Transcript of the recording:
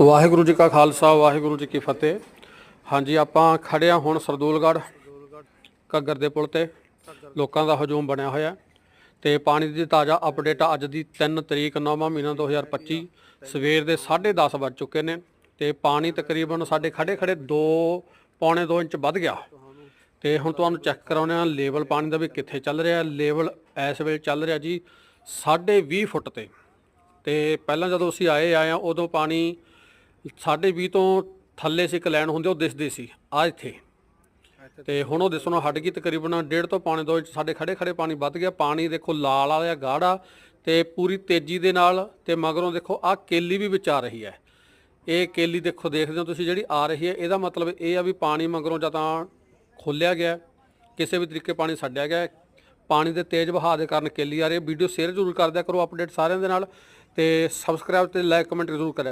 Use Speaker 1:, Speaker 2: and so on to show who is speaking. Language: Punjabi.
Speaker 1: ਵਾਹਿਗੁਰੂ ਜੀ ਕਾ ਖਾਲਸਾ, ਵਾਹਿਗੁਰੂ ਜੀ ਕੀ ਫਤਿਹ। ਹਾਂਜੀ, ਆਪਾਂ ਖੜੇ ਹਾਂ ਹੁਣ ਸਰਦੂਲਗੜ੍ਹ, ਘੱਗਰ ਦੇ ਪੁਲ ਤੇ। ਲੋਕਾਂ ਦਾ ਹਜੂਮ ਬਣਿਆ ਹੋਇਆ ਤੇ ਪਾਣੀ ਦੀ ਤਾਜ਼ਾ ਅਪਡੇਟ ਅੱਜ ਦੀ 3 ਤਰੀਕ 9ਵਾਂ ਮਹੀਨਾ 2025 ਸਵੇਰ ਦੇ 10:30 ਵੱਜ ਚੁੱਕੇ ਨੇ ਤੇ ਪਾਣੀ ਤਕਰੀਬਨ ਸਾਡੇ ਖੜੇ ਖੜੇ 2 ਪੌਣੇ 2 ਇੰਚ ਵੱਧ ਗਿਆ। ਤੇ ਹੁਣ ਤੁਹਾਨੂੰ ਚੈੱਕ ਕਰਾਉਂਦੇ ਆ ਲੈਵਲ ਪਾਣੀ ਦਾ ਵੀ ਕਿੱਥੇ ਚੱਲ ਰਿਹਾ ਲੈਵਲ ਇਸ ਵੇਲੇ ਚੱਲ ਰਿਹਾ ਜੀ 20.5 ਫੁੱਟ ਤੇ। ਤੇ ਪਹਿਲਾਂ ਜਦੋਂ ਅਸੀਂ ਆਏ ਆਏ ਆ ਉਦੋਂ ਪਾਣੀ 20.5 ਤੋਂ ਥੱਲੇ ਸੀ ਇੱਕ ਲਾਈਨ ਹੁੰਦੀ, ਉਹ ਦਿਸਦੀ ਸੀ, ਆ ਇੱਥੇ। ਤੇ ਹੁਣ ਉਹ ਦਿਸਣੋਂ ਹਟ ਗਈ ਤਕਰੀਬਨ ਡੇਢ ਤੋਂ ਪੌਣੇ 2 ਇੰਚ ਸਾਡੇ ਖੜੇ ਖੜੇ ਪਾਣੀ ਵੱਧ ਗਿਆ, ਪਾਣੀ ਦੇਖੋ ਲਾਲ ਵਾਲਾ ਗਾੜਾ, ਤੇ ਪੂਰੀ ਤੇਜ਼ੀ ਦੇ ਨਾਲ ਤੇ ਮਗਰੋਂ ਦੇਖੋ ਆ ਕੇਲੀ ਵੀ ਵਿੱਚ ਆ ਰਹੀ ਹੈ। ਇਹ ਕੇਲੀ ਦੇਖੋ ਦੇਖਦੇ ਹੋ ਤੁਸੀਂ ਜਿਹੜੀ ਆ ਰਹੀ ਹੈ, ਇਹਦਾ ਮਤਲਬ ਇਹ ਆ ਵੀ ਪਾਣੀ ਮਗਰੋਂ ਜਾਂ ਤਾਂ ਖੋਲਿਆ ਗਿਆ, ਕਿਸੇ ਵੀ ਤਰੀਕੇ ਪਾਣੀ ਛੱਡਿਆ ਗਿਆ। ਪਾਣੀ ਦੇ ਤੇਜ਼ ਵਹਾਅ ਦੇ ਕਾਰਨ ਕੇਲੀ ਆ ਰਹੀ ਹੈ। ਵੀਡੀਓ ਸ਼ੇਅਰ ਜ਼ਰੂਰ ਕਰ ਦਿਆ ਕਰੋ ਅਪਡੇਟ ਸਾਰਿਆਂ ਦੇ ਨਾਲ ਤੇ ਸਬਸਕ੍ਰਾਈਬ ਤੇ ਲਾਈਕ ਕਮੈਂਟ ਜ਼ਰੂਰ ਕਰਿਆ